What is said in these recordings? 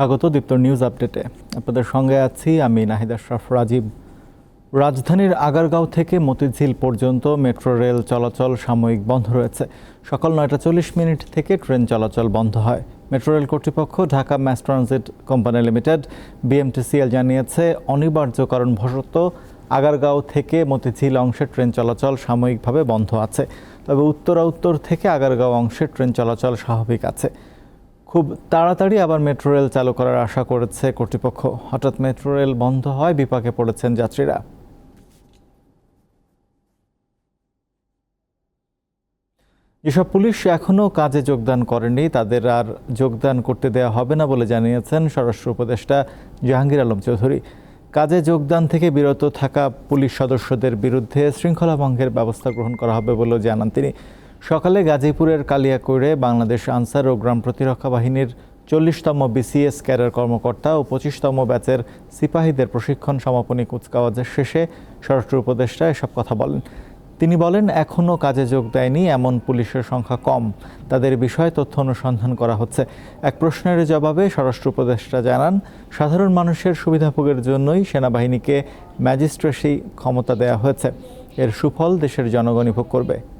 স্বাগত দীপ্ত নিউজ আপডেটে। আপনাদের সঙ্গে আছি আমি নাহিদ আশরাফ রাজীব। রাজধানীর আগারগাঁও থেকে মতিঝিল পর্যন্ত মেট্রো রেল চলাচল সাময়িক বন্ধ রয়েছে। সকাল নয়টা চল্লিশ মিনিট থেকে ট্রেন চলাচল বন্ধ হয়। মেট্রো রেল কর্তৃপক্ষ, Dhaka mass transit company limited, BMTCL জানিয়েছে, অনিবার্য কারণবশত আগারগাঁও থেকে মতিঝিল অংশের ট্রেন চলাচল সাময়িকভাবে বন্ধ আছে। তবে উত্তরা উত্তর থেকে আগারগাঁও অংশে ট্রেন চলাচল স্বাভাবিক আছে। খুব তাড়াতাড়ি আবার মেট্রো রেল চালু করার আশা করেছে কর্তৃপক্ষ। হঠাৎ মেট্রো রেল বন্ধ হয়, বিপাকে পড়েছেন যাত্রীরা। যেসব পুলিশ এখনও কাজে যোগদান করেনি, তাদের আর যোগদান করতে দেওয়া হবে না বলে জানিয়েছেন স্বরাষ্ট্র উপদেষ্টা জাহাঙ্গীর আলম চৌধুরী। কাজে যোগদান থেকে বিরত থাকা পুলিশ সদস্যদের বিরুদ্ধে শৃঙ্খলা ভঙ্গের ব্যবস্থা গ্রহণ করা হবে বলেও জানান তিনি। সকালে গাজীপুরের কালিয়াকৈরে বাংলাদেশ আনসার ও গ্রাম প্রতিরক্ষা বাহিনীর চল্লিশতম বিসিএস ক্যাডার কর্মকর্তা ও পঁচিশতম ব্যাচের সিপাহীদের প্রশিক্ষণ সমাপনী কুচকাওয়াজের শেষে স্বরাষ্ট্র উপদেষ্টা এসব কথা বলেন। তিনি বলেন এখনও কাজে যোগ দেয়নি, এমন পুলিশের সংখ্যা কম। তাদের বিষয়ে তথ্য অনুসন্ধান করা হচ্ছে। এক প্রশ্নের জবাবে স্বরাষ্ট্র উপদেষ্টা জানান, সাধারণ মানুষের সুবিধাভোগের জন্যই সেনাবাহিনীকে ম্যাজিস্ট্রেসি ক্ষমতা দেওয়া হয়েছে। এর সুফল দেশের জনগণই ভোগ করবে।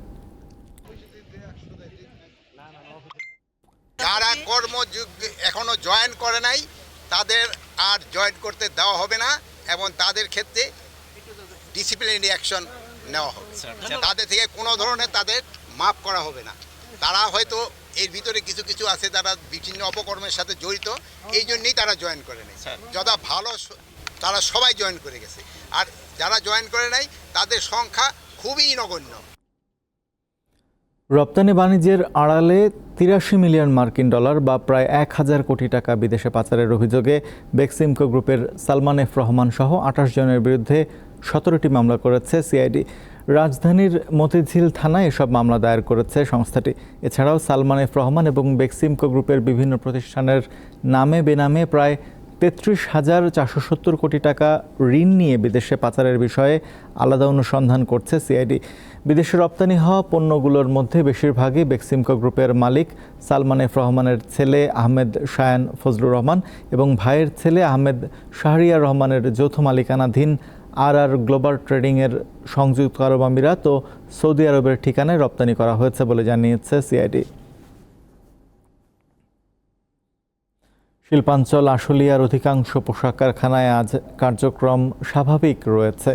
যারা কর্মযুগ এখনও জয়েন করে নাই তাদের আর জয়েন করতে দেওয়া হবে না এবং তাদের ক্ষেত্রে ডিসিপ্লিনারি অ্যাকশন নেওয়া হবে। তাদের থেকে কোনো ধরনের তাদের মাফ করা হবে না। তারা হয়তো এর ভিতরে কিছু কিছু আছে তারা বিভিন্ন অপকর্মের সাথে জড়িত এই জন্যই তারা জয়েন করে নেই যথা ভালো তারা সবাই জয়েন করে গেছে। আর যারা জয়েন করে নাই তাদের সংখ্যা খুবই নগণ্য। রপ্তানি বাণিজ্যের আড়ালে তিরাশি মিলিয়ন মার্কিন ডলার বা প্রায় এক হাজার কোটি টাকা বিদেশে পাচারের অভিযোগে বেক্সিমকো গ্রুপের সালমান এফ রহমান সহ আঠাশ জনের বিরুদ্ধে সতেরোটি মামলা করেছে সিআইডি। রাজধানীর মতিঝিল থানায় এসব মামলা দায়ের করেছে সংস্থাটি। এছাড়াও সালমান এফ রহমান এবং বেক্সিমকো গ্রুপের বিভিন্ন প্রতিষ্ঠানের নামে বেনামে প্রায় তেত্রিশ হাজার চারশো সত্তর কোটি টাকা ঋণ নিয়ে বিদেশে পাচারের বিষয়ে আলাদা অনুসন্ধান করছে সিআইডি। বিদেশে রপ্তানি হওয়া পণ্যগুলোর মধ্যে বেশিরভাগই বেক্সিমকো গ্রুপের মালিক সালমান এফ রহমানের ছেলে আহমেদ শায়ান ফজলুর রহমান এবং ভাইয়ের ছেলে আহমেদ শাহরিয়া রহমানের যৌথ মালিকানাধীন আর আর গ্লোবাল ট্রেডিংয়ের সংযুক্ত আরব আমিরাত ও সৌদি আরবের ঠিকানায় রপ্তানি করা হয়েছে বলে জানিয়েছে সিআইডি। শিল্পাঞ্চল আশুলিয়ার অধিকাংশ পোশাক কারখানায় আজ কার্যক্রম স্বাভাবিক রয়েছে।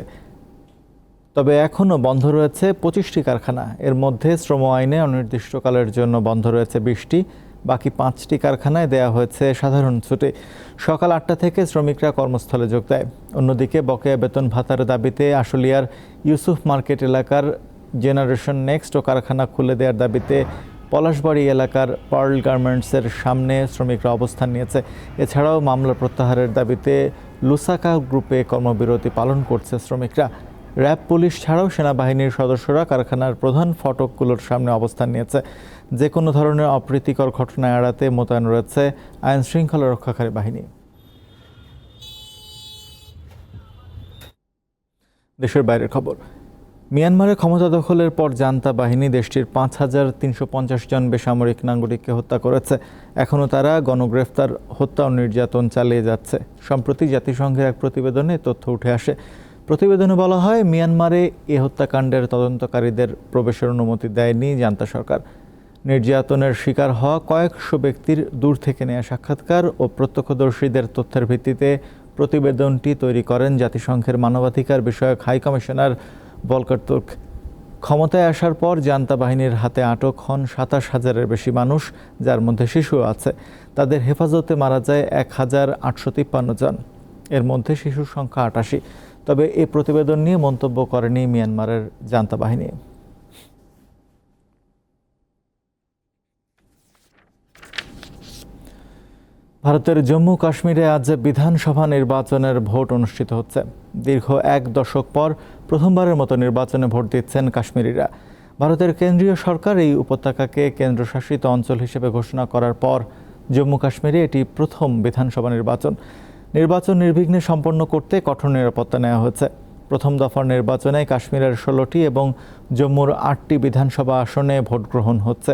তবে এখনও বন্ধ রয়েছে পঁচিশটি কারখানা। এর মধ্যে শ্রম আইনে অনির্দিষ্টকালের জন্য বন্ধ রয়েছে বিশটি। বাকি পাঁচটি কারখানায় দেয়া হয়েছে সাধারণ ছুটি। সকাল আটটা থেকে শ্রমিকরা কর্মস্থলে যোগ দেয়। অন্যদিকে বকেয়া বেতন ভাতার দাবিতে আশুলিয়ার ইউসুফ মার্কেট এলাকার জেনারেশন নেক্সট ও কারখানা খুলে দেওয়ার দাবিতে পলাশবাড়ি এলাকার পার্ল গার্মেন্টসের সামনে শ্রমিকরা অবস্থান নিয়েছে। এছাড়াও মামলা প্রত্যাহারের দাবিতে লুসাকা গ্রুপে কর্মবিরতি পালন করছে শ্রমিকরা। র্যাব, পুলিশ ছাড়াও সেনাবাহিনীর সদস্যরা কারখানার প্রধান ফটকগুলোর সামনে অবস্থান নিয়েছে। যে কোনো ধরনের অপ্রীতিকর ঘটনা এড়াতে মোতায়েন রয়েছে আইন শৃঙ্খলা রক্ষাকারী বাহিনী। দেশের বাইরের খবর। মিয়ানমারে ক্ষমতা দখলের পর জান্তা বাহিনী দেশটির পাঁচ হাজার তিনশো পঞ্চাশ জন বেসামরিক নাগরিককে হত্যা করেছে। এখনও তারা গণগ্রেফতার, হত্যা ও নির্যাতন চালিয়ে যাচ্ছে। সম্প্রতি জাতিসংঘের এক প্রতিবেদনে তথ্য উঠে আসে। প্রতিবেদনে বলা হয়, মিয়ানমারে এ হত্যাকাণ্ডের তদন্তকারীদের প্রবেশের অনুমতি দেয়নি জান্তা সরকার। নির্যাতনের শিকার হওয়া কয়েকশো ব্যক্তির দূর থেকে নেওয়া সাক্ষাৎকার ও প্রত্যক্ষদর্শীদের তথ্যের ভিত্তিতে প্রতিবেদনটি তৈরি করেন জাতিসংঘের মানবাধিকার বিষয়ক হাই কমিশনার বলকার তুর্ক। ক্ষমতায় আসার পর জান্তা বাহিনীর হাতে আটক হন সাতাশ হাজারের বেশি মানুষ, যার মধ্যে শিশু আছে। তাদের হেফাজতে মারা যায় এক হাজার আটশো তিপ্পান্ন জন। এর মধ্যে শিশুর সংখ্যা আটাশি। তবে এই প্রতিবেদন নিয়ে মন্তব্য করেনি মিয়ানমারের জান্তা বাহিনী। ভারতের জম্মু কাশ্মীরে আজ বিধানসভা নির্বাচনের ভোট অনুষ্ঠিত হচ্ছে। দীর্ঘ এক দশক পর প্রথমবারের মতো নির্বাচনে ভোট দিচ্ছেন কাশ্মীরিরা। ভারতের কেন্দ্রীয় সরকার এই উপত্যকাকে কেন্দ্রশাসিত অঞ্চল হিসেবে ঘোষণা করার পর জম্মু কাশ্মীরে এটি প্রথম বিধানসভা নির্বাচন। নির্বাচন নির্বিঘ্নে সম্পন্ন করতে কঠোর নিরাপত্তা নেওয়া হয়েছে। প্রথম দফার নির্বাচনে কাশ্মীরের ষোলোটি এবং জম্মুর আটটি বিধানসভা আসনে ভোট গ্রহণ হচ্ছে।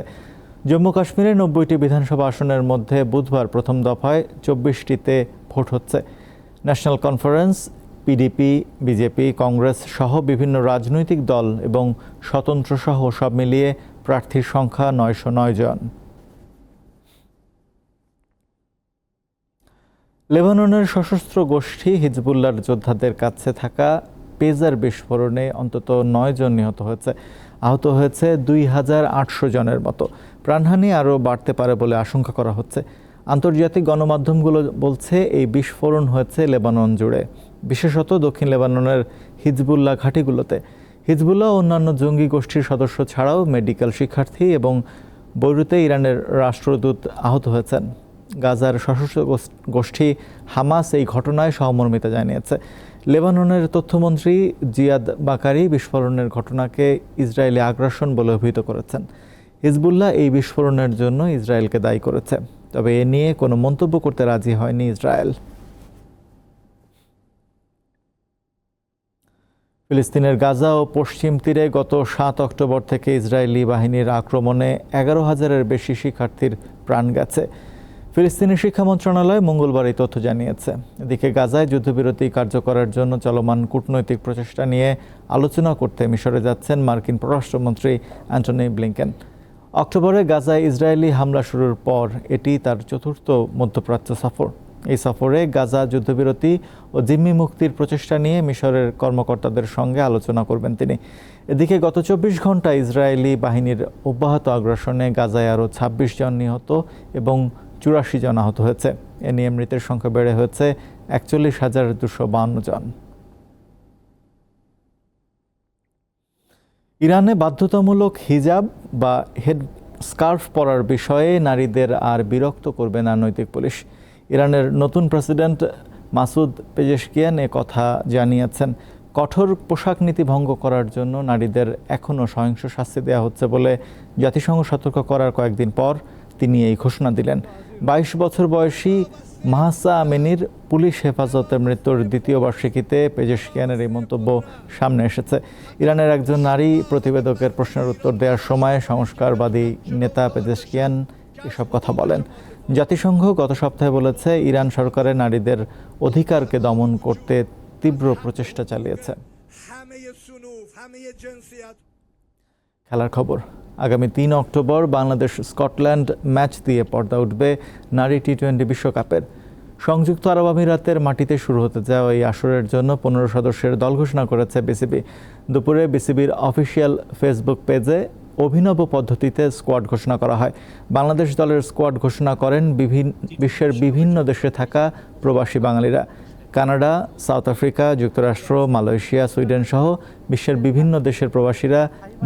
জম্মু কাশ্মীরে নব্বইটি বিধানসভা আসনের মধ্যে বুধবার প্রথম দফায় চব্বিশটিতে ভোট হচ্ছে। National conference PDP, BJP, Congress সহ বিভিন্ন রাজনৈতিক দল এবং স্বতন্ত্র সহ সব মিলিয়ে প্রার্থীর সংখ্যা নয়শো নয় জন। লেবাননের সশস্ত্র গোষ্ঠী হিজবুল্লার যোদ্ধাদের কাছে থাকা পেজার বিস্ফোরণে অন্তত নয় জন নিহত হয়েছে। আহত হয়েছে দুই হাজার আটশো জনের মতো। প্রাণহানি আরও বাড়তে পারে বলে আশঙ্কা করা হচ্ছে। আন্তর্জাতিক গণমাধ্যমগুলো বলছে এই বিস্ফোরণ হয়েছে লেবানন জুড়ে, বিশেষত দক্ষিণ লেবাননের হিজবুল্লাহ ঘাঁটিগুলোতে। হিজবুল্লাহ অন্যান্য জঙ্গি গোষ্ঠীর সদস্য ছাড়াও মেডিকেল শিক্ষার্থী এবং বৈরুতে ইরানের রাষ্ট্রদূত আহত হয়েছেন। গাজার সশস্ত্র গোষ্ঠী হামাস এই ঘটনায় সহমর্মিতা জানিয়েছে। লেবাননের তথ্যমন্ত্রী জিয়াদ বাকারি বিস্ফোরণের ঘটনাকে ইসরায়েলি আগ্রাসন বলে অভিহিত করেছেন। হিজবুল্লাহ এই বিস্ফোরণের জন্য ইসরায়েলকে দায়ী করেছে। তবে এ নিয়ে কোনো মন্তব্য করতে রাজি হয়নি ইসরায়েল। ফিলিস্তিনের গাজা ও পশ্চিম তীরে গত সাত অক্টোবর থেকে ইসরায়েলি বাহিনীর আক্রমণে এগারো হাজারের বেশি শিক্ষার্থীর প্রাণ গেছে। ফিলিস্তিনি শিক্ষা মন্ত্রণালয় মঙ্গলবার এই তথ্য জানিয়েছে। এদিকে গাজায় যুদ্ধবিরতি কার্যকরের জন্য চলমান কূটনৈতিক প্রচেষ্টা নিয়ে আলোচনা করতে মিশরে যাচ্ছেন মার্কিন পররাষ্ট্রমন্ত্রী অ্যান্টনি ব্লিংকেন। অক্টোবরে গাজায় ইসরায়েলি হামলা শুরুর পর এটি তার চতুর্থ মধ্যপ্রাচ্য সফর। এই সফরে গাজা যুদ্ধবিরতি ও জিম্মি মুক্তির প্রচেষ্টা নিয়ে মিশরের কর্মকর্তাদের সঙ্গে আলোচনা করবেন তিনি। এদিকে গত চব্বিশ ঘণ্টা ইসরায়েলি বাহিনীর অব্যাহত আগ্রাসনে গাজায় আরও ছাব্বিশ জন নিহত এবং চুরাশি জন আহত হয়েছে। এ নিয়ে মৃতের সংখ্যা বেড়ে হয়েছে একচল্লিশ হাজার দুশো বান্ন জন। ইরানে বাধ্যতামূলক হিজাব বা হেড স্কার্ফ পরার বিষয়ে নারীদের আর বিরক্ত করবে না নৈতিক পুলিশ। ইরানের নতুন প্রেসিডেন্ট মাসুদ পেজেশকিয়ান এ কথা জানিয়েছেন। কঠোর পোশাক নীতি ভঙ্গ করার জন্য নারীদের এখনও সহিংস শাস্তি দেওয়া হচ্ছে বলে জাতিসংঘ সতর্ক করার কয়েকদিন পর তিনি এই ঘোষণা দিলেন। বাইশ বছর বয়সী মাহাসা আমিনীর পুলিশ হেফাজতে মৃত্যুর দ্বিতীয় বার্ষিকীতে পেজেশকিয়ানের এই মন্তব্য সামনে এসেছে। ইরানের একজন নারী প্রতিবেদকের প্রশ্নের উত্তর দেওয়ার সময় সংস্কারবাদী নেতা পেজেশকিয়ান এসব কথা বলেন। জাতিসংঘ গত সপ্তাহে বলেছে, ইরান সরকারের নারীদের অধিকারকে দমন করতে তীব্র প্রচেষ্টা চালিয়েছে। খেলার খবর। আগামী তিন অক্টোবর বাংলাদেশ স্কটল্যান্ড ম্যাচ দিয়ে পর্দা উঠবে নারী টি টোয়েন্টি বিশ্বকাপের। সংযুক্ত আরব আমিরাতের মাটিতে শুরু হতে যাওয়া এই আসরের জন্য পনেরো সদস্যের দল ঘোষণা করেছে বিসিবি। দুপুরে বিসিবির অফিসিয়াল ফেসবুক পেজে অভিনব পদ্ধতিতে স্কোয়াড ঘোষণা করা হয়। বাংলাদেশ দলের স্কোয়াড ঘোষণা করেন বিভিন্ন বিশ্বের বিভিন্ন দেশে থাকা প্রবাসী বাঙালিরা। কানাডা, সাউথ আফ্রিকা, যুক্তরাষ্ট্র, মালয়েশিয়া, সুইডেন সহ বিশ্বের বিভিন্ন দেশের প্রবাসীরা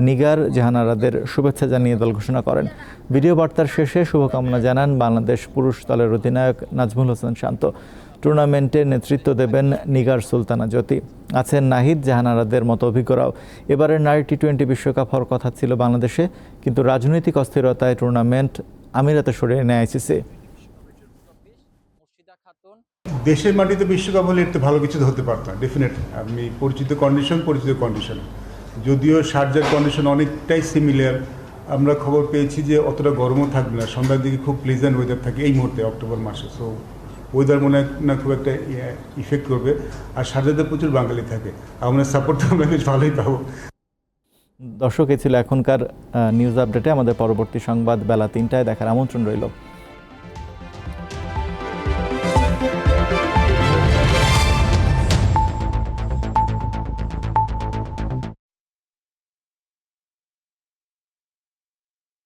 নিগার জাহানারাদের শুভেচ্ছা জানিয়ে দল ঘোষণা করেন। ভিডিও বার্তার শেষে শুভকামনা জানান বাংলাদেশ পুরুষ দলের অধিনায়ক নাজমুল হোসেন শান্ত। টুর্নামেন্টে নেতৃত্ব দেবেন নিগার সুলতানা জ্যোতি। আছেন নাহিদ জাহানারাদের মতো অভিজ্ঞরাও। এবারের নারী টি টোয়েন্টি বিশ্বকাপ হওয়ার কথা ছিল বাংলাদেশে, কিন্তু রাজনৈতিক অস্থিরতায় টুর্নামেন্ট আমিরাতে সরিয়ে নেয় আইসিসি। দেশের মাটিতে বিশ্বকাপ হলে একটু ভালো কিছু হতে পারতো ডেফিনেট আমি পরিচিত কন্ডিশন পরিচিত কন্ডিশন যদিও সার্জার কন্ডিশন অনেকটাই সিমিলার আমরা খবর পেয়েছি যে অতটা গরমও থাকবে না, সন্ধ্যার দিকে খুব প্লেজেন্ট ওয়েদার থাকে এই মুহূর্তে, অক্টোবর মাসে। সো ওয়েদার মনে না খুব একটা ইফেক্ট করবে। আর সার্জারদের প্রচুর বাঙালি থাকে। আমরা সাপোর্ট তো আমরা বেশ ভালোই পাবো। দর্শক, এ ছিল এখনকার নিউজ আপডেটে আমাদের পরবর্তী সংবাদ বেলা তিনটায় দেখার আমন্ত্রণ রইল।